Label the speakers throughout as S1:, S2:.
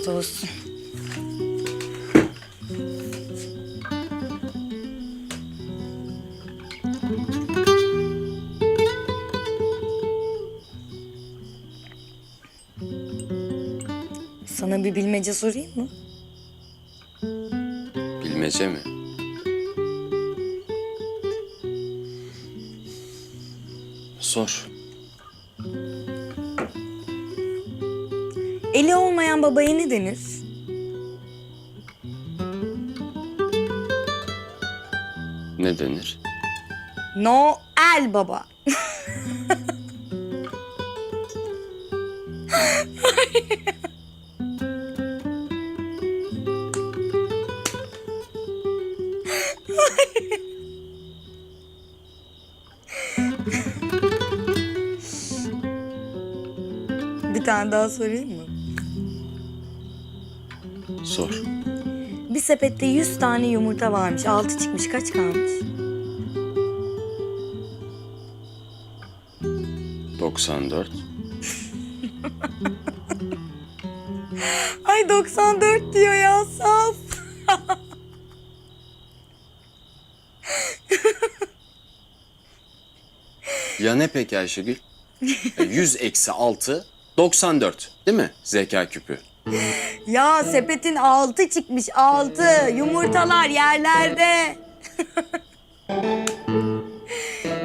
S1: Afiyet olsun. Sana bir bilmece sorayım mı?
S2: Bilmece mi? Sor.
S1: Eli olmayan babaya ne denir?
S2: Ne denir?
S1: Noel baba. Bir tane daha sorayım mı?
S2: Sor.
S1: Bir sepette 100 tane yumurta varmış. 6 çıkmış. Kaç kalmış?
S2: 94.
S1: Ay 94 diyor ya saf.
S2: Ya ne peki Ayşegül? E, 100 eksi 6, 94. Değil mi? Zeka küpü.
S1: Ya sepetin 6 çıkmış. 6. Yumurtalar yerlerde.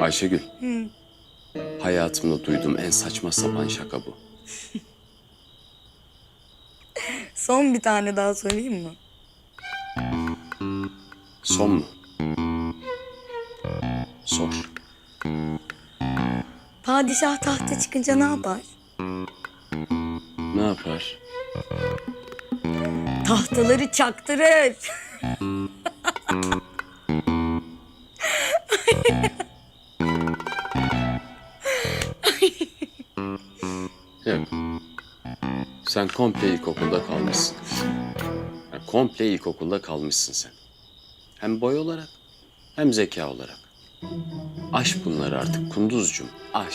S2: Ayşegül. Hayatımda duyduğum en saçma sapan şaka bu.
S1: Son bir tane daha sorayım mı?
S2: Son mu? Sor.
S1: Padişah tahta çıkınca ne yapar?
S2: Ne yapar?
S1: Tahtaları çaktırır.
S2: Yok. Sen komple ilkokulda kalmışsın. Ya, komple ilkokulda kalmışsın sen. Hem boy olarak hem zeka olarak. Aş bunları artık kunduzcum. Aş.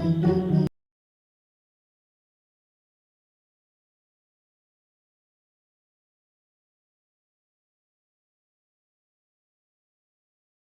S2: thank you